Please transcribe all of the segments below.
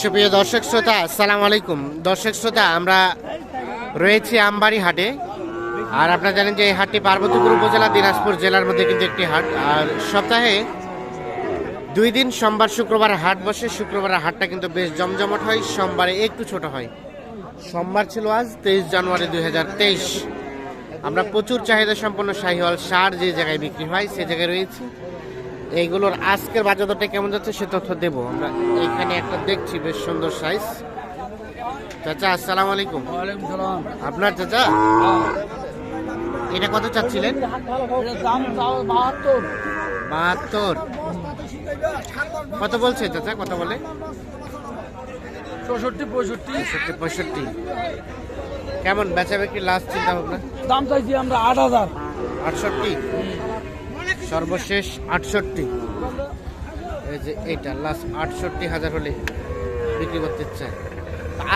সুপ্রিয় দর্শক শ্রোতা, আসসালামু আলাইকুম। দর্শক শ্রোতা, আমরা রয়েছি আমবাড়ি হাটে। আর আপনারা জানেন যে এই হাটটি পার্বতীপুর উপজেলা দিনাজপুর জেলার মধ্যে কিন্তু একটি হাট। আর সপ্তাহে দুই দিন, সোমবার, শুক্রবার হাট বসে। শুক্রবার হাটটা কিন্তু বেশ জমজমট হয়, সোমবারে একটু ছোট হয়। সোমবার ছিল আজ, তেইশ জানুয়ারি দুই হাজার তেইশ। আমরা প্রচুর চাহিদা সম্পন্ন শাহিওয়াল সার যে জায়গায় বিক্রি হয়, সে জায়গায় রয়েছি। এইগুলোর আজকের বাজার দরটা কেমন যাচ্ছে সে তথ্য দেবো। আমরা এখানে একটা দেখছি বেশ সুন্দর সাইজ চাচা আসসালামু আলাইকুম। আপনার চাচা? এটা কত চাচ্ছিলেন? বাহাত্তর। কত বলছে চাচা কত বলে? চৌষট্টি পঁয়ষট্টি। পঁয়ষট্টি পঁয়ষট্টি। কেমন বেচা বিক্রি লাস্ট চিন্তা ভাবনা? দাম চাইছি আমরা আট হাজার। আটষট্টি? সর্বশেষ আটষট্টি। এই যে এইটা লাস্ট আটষট্টি হাজার হলে বিক্রি করতে চায়।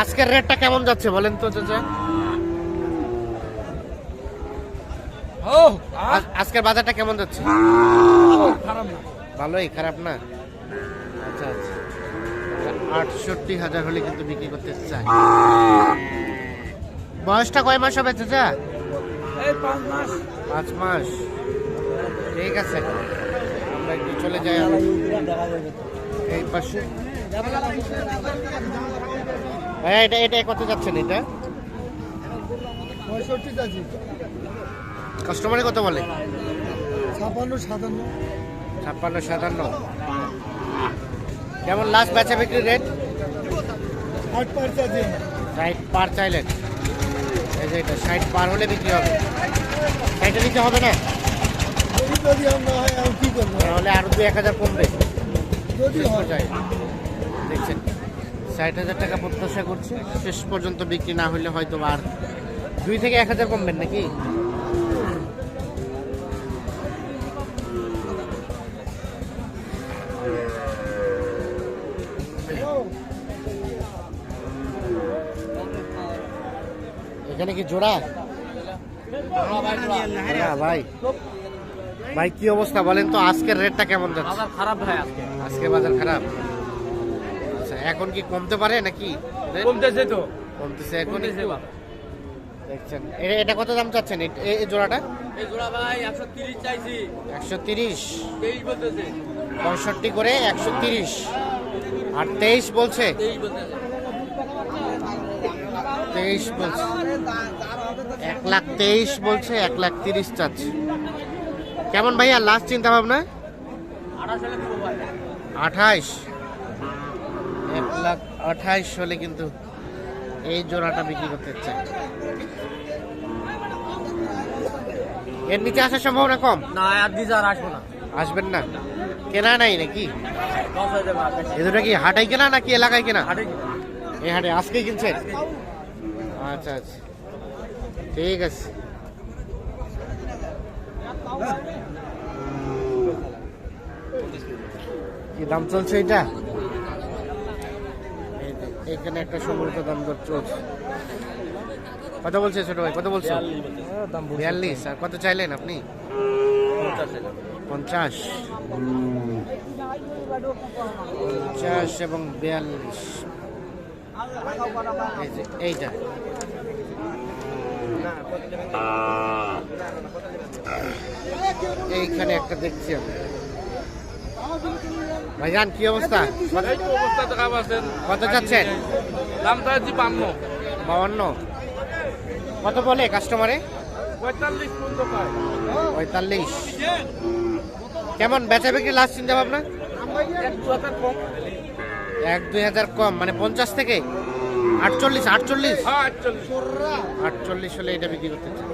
আজকের রেটটা কেমন যাচ্ছে বলেন তো চাচা? আজকের বাজারটা কেমন যাচ্ছে? খারাপ না ভালোই খারাপ না? আচ্ছা আচ্ছা। আটষট্টি হাজার হলে কিন্তু বিক্রি করতে চায়। বয়সটা কয় মাস হবে চাচা? এই পাঁচ মাস। পাঁচ মাস। ঠিক আছে। আমরা একটু চলে যাই এই পাশে। ভাইয়া এটা এটা কত যাচ্ছেন এটা? কাস্টমারে কত বলে? ছাপান্ন সাতান্ন। ছাপ্পান্ন সাতান্ন। কেমন লাস্ট বেচা বিক্রি রেট আট পার ষাট পার চাইলেন। এই যে এটা ষাট পার হলে বিক্রি হবে। ষাটে দিতে হবে না? যদি আমরা হয় আমি কি করব তাহলে আরও দুই এক হাজার কমবে যদি শেষ দেখছেন ষাট হাজার টাকা প্রত্যাশা করছে শেষ পর্যন্ত বিক্রি না হলে হয়তো আর দুই থেকে এক হাজার কমবেন নাকি এখানে কি জোড়া জোড়া, ভাই ভাই কি অবস্থা বলেন তো? আজকের রেটটা কেমন যাচ্ছে? বাজার খারাপ ভাই আজকে। আজকে বাজার খারাপ? আচ্ছা এখন কি কমতে পারে নাকি? কমতেছে তো। কমতেছে এখন? দেখছেন। এটা কত দাম চাচ্ছেন? এই জোড়াটা? এই জোড়া ভাই একশো তিরিশ চাইছি। একশো তিরিশ। তেইশ বলতেছে। পঁয়ষট্টি করে একশো তিরিশ। আর তেইশ বলছে? তেইশ বলতেছে। তেইশ বলছে। এক লাখ তেইশ বলছে এক লাখ তিরিশ চাচ্ছে। কেমন ভাইয়া লাস্ট চিন্তা ভাবনা আঠাইশ এক লাখ আঠাইশ হলে কিন্তু এই জোড়াটা বিক্রি করতে চাই এর নিচে আসার সম্ভাবনা কম? না আর আর আসব না। আসবেন না? কেনা নাই নাকি? এ দুটো কি হাটাই কেনা নাকি এলাকায় কেনা? এই হাটে আজকেই কিনছেন? আচ্ছা আচ্ছা। ঠিক আছে। কি দাম চলছে এটা? এখানে একটা সম্মিলিত দাম চলছে। কত বলছে ছোট ভাই? কত বলছে? বিয়াল্লিশ। আর কত চাইলেন আপনি? পঞ্চাশ। পঞ্চাশ এবং বিয়াল্লিশ। এই এইটা। এইখানে একটা দেখছি আমি। ভাইজান কি অবস্থা? কত- পাচ্ছেন কত চাচ্ছেন? বান্ন। বাউন্ন। কত বলে কাস্টমারে পঁয়তাল্লিশ পঁয়তাল্লিশ। কেমন বেচা বিক্রি লাস্ট চিন্তা ভাবনা? এক দুই হাজার কম মানে পঞ্চাশ থেকে? আটচল্লিশ আটচল্লিশ? হ্যাঁ আটচল্লিশ। আটচল্লিশ হলে এটা বিক্রি করতে চাই।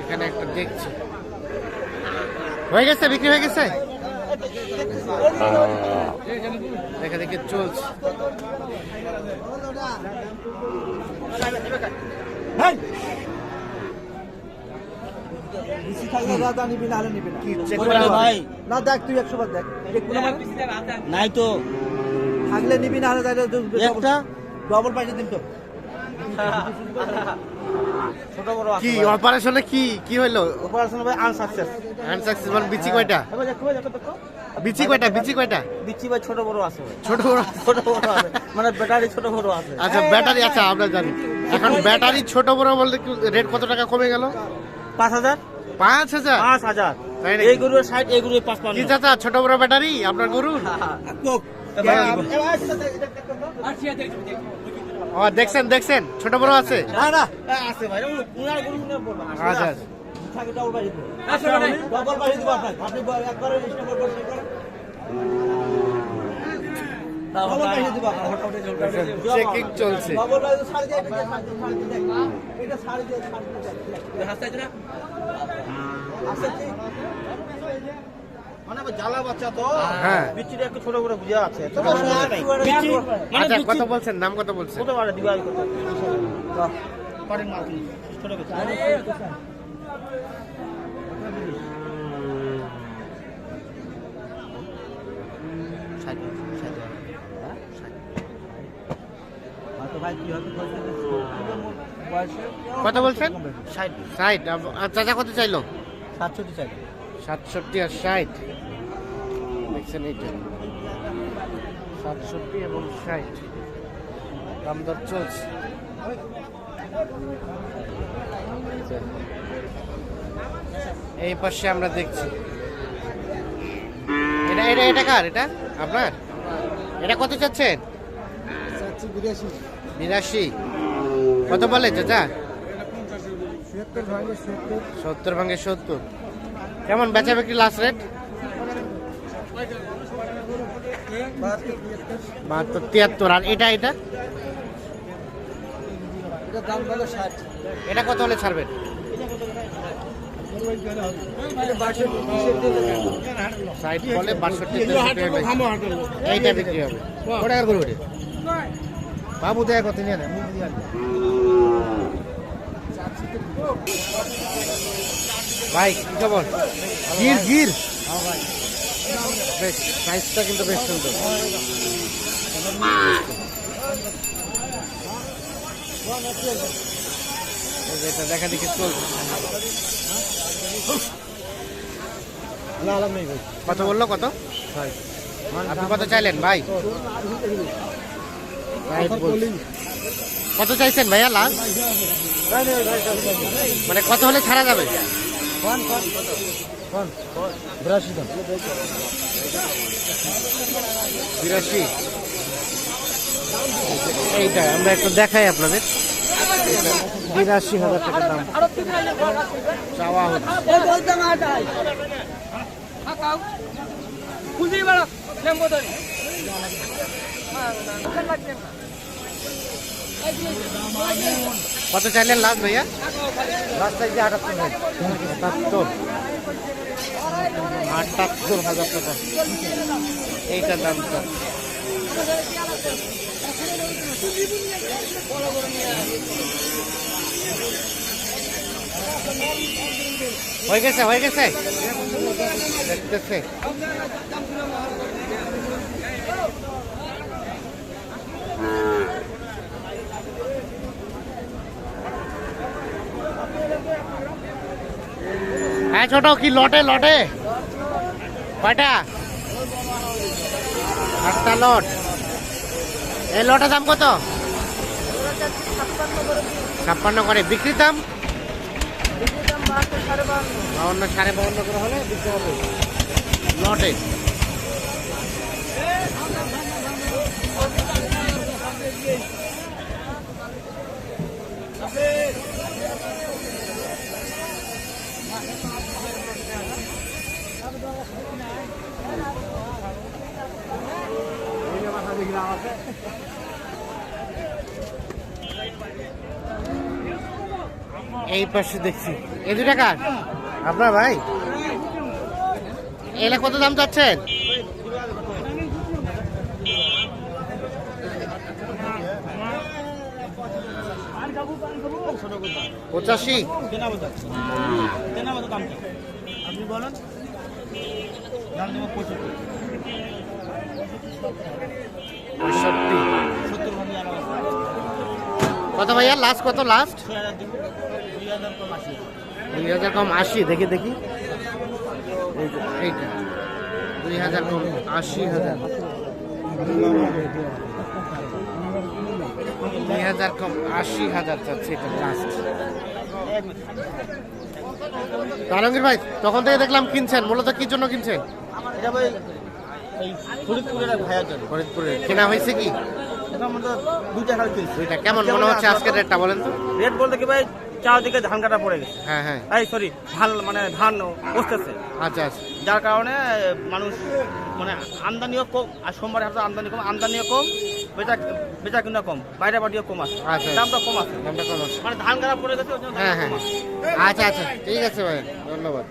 এখানে একটা দেখছি। হয়ে গেছে বিক্রি হয়ে গেছে? দেখা দেখি চলছে। বেশি থাকলে নিবি না দেখ তুই একশো বার দেখ। নাই তো। থাকলে নিবি না হলে তাহলে একটা? ডবল পয়সা দিন তো। ছোট বড় কি অপারেশনে কি কি হইল? অপারেশন ভাই আনসাকসেস আনসাকসেস মানে বিচি কয়টা? দেখো দেখো দেখো দেখো। বিচি কয়টা বিচি কয়টা? বিচ্ছি ভাই ছোট বড় আছে ছোট বড় ছোট বড় আছে। মানে ব্যাটারি ছোট বড় আছে। আচ্ছা ব্যাটারি আচ্ছা আমরা জানি। এখন ব্যাটারি ছোট বড় বলতে রেট কত টাকা কমে গেল? পাঁচ হাজার। পাঁচ হাজার? পাঁচ হাজার। এই গরুর ষাট এই গরুর পাঁচ পাঁচ কি চাচা ছোট বড় ব্যাটারি আপনার গরুর? ও দেখছেন দেখছেন? ছোট বড় আছে? আচ্ছা আচ্ছা। চেকিং চলছে। দিয়ে এটা মানে জ্বালা বাচ্চা তো। হ্যাঁ। বিচি মানে আচ্ছা কত বলছেন নাম কত বলছেন। কত বলছেন? ষাট চাচা কত চাইলো? সাতষট্টি চাই সাতষট্টি আর ষাট। দেখছেন এইটা। সাতষট্টি এবং ষাট। দাম দর চলছে। এই পাশে আমরা দেখছি। এটা এটা এটা কার? এটা আপনার? এটা কত চাচ্ছেন? বিরাশি। কত বলে চাচা? সত্তর ভাঙে সত্তর। কেমন বেচা বিক্রি লাস্ট রেট বাহাত্তর তিয়াত্তর। আর এটা এটা? এটা কত হলে ছাড়বেন ষাট বলে বাষট্টি এইটা বিক্রি হবে। কত টাকার বাবু দেয় কত নিয়ে নেয় ভাই কি খবর গির গির। বেশ সাইজটা কিন্তু বেশ সুন্দর। এটা দেখা দেখি কত বলল কত? আপনি কত চাইলেন ভাই? কত চাইছেন ভাইয়া লাস্ট মানে কত হলে ছাড়া যাবে? বিরাশি এইটা আমরা একটু দেখাই আপনাদের। বিরাশি হাজার টাকা দাম। চাওয়া হচ্ছে। কত চাইলেন লাস্ট ভাইয়া? লাস্ট চাইছে আটাত্তর আটাত্তর আটাত্তর হাজার টাকা এইটার দামটা হয়ে গেছে হয়ে গেছে। দেখতেছে। হ্যাঁ ছোট, কি লটে লটে? কয়টা? আটটা লট। এই লটের দাম কত? ছাপ্পান্ন করে। বিক্রির দাম? বাউন্ন, সাড়ে বাউন্ন করে হলে বিক্রি হবে। লটে। এই পাশে দেখছি। এই দুটা কার? আপনার ভাই? এলা কত দাম চাচ্ছেন? পঁচাশি? আপনি বলেন দাম দেবো পঁয়ষট্টি। কত ভাইয়া? লাস্ট কত? লাস্ট দুই হাজার কম আশি দেখি দেখি। এইটা দুই হাজার কম আশি হাজার। দুই হাজার কম আশি হাজার চাচ্ছে এটা লাস্ট আলমগীর ভাই তখন থেকে দেখলাম কিনছেন। মূলত কি জন্য কিনছেন? ফরিদপুরের। কেনা হয়েছে কি? এটা মধ্যে দুইটা খাল কিনছি দুইটা। কেমন মনে হচ্ছে আজকের রেটটা বলেন তো? রেট বলতে কি ভাই চারদিকে ধান কাটা পড়ে গেছে। হ্যাঁ হ্যাঁ। এই সরি ধান মানে ধান বসতেছে। আচ্ছা আচ্ছা। যার কারণে মানুষ মানে আমদানিও কম আর সোমবার হাতে আমদানি কম আমদানিও কম বেচা বেচা কিনা কম বাইরে বাড়িও কম আছে। আচ্ছা। দামটা কম আছে। দামটা কম আছে। মানে ধান কাটা পড়ে গেছে হ্যাঁ হ্যাঁ। আচ্ছা আচ্ছা। ঠিক আছে ভাই ধন্যবাদ।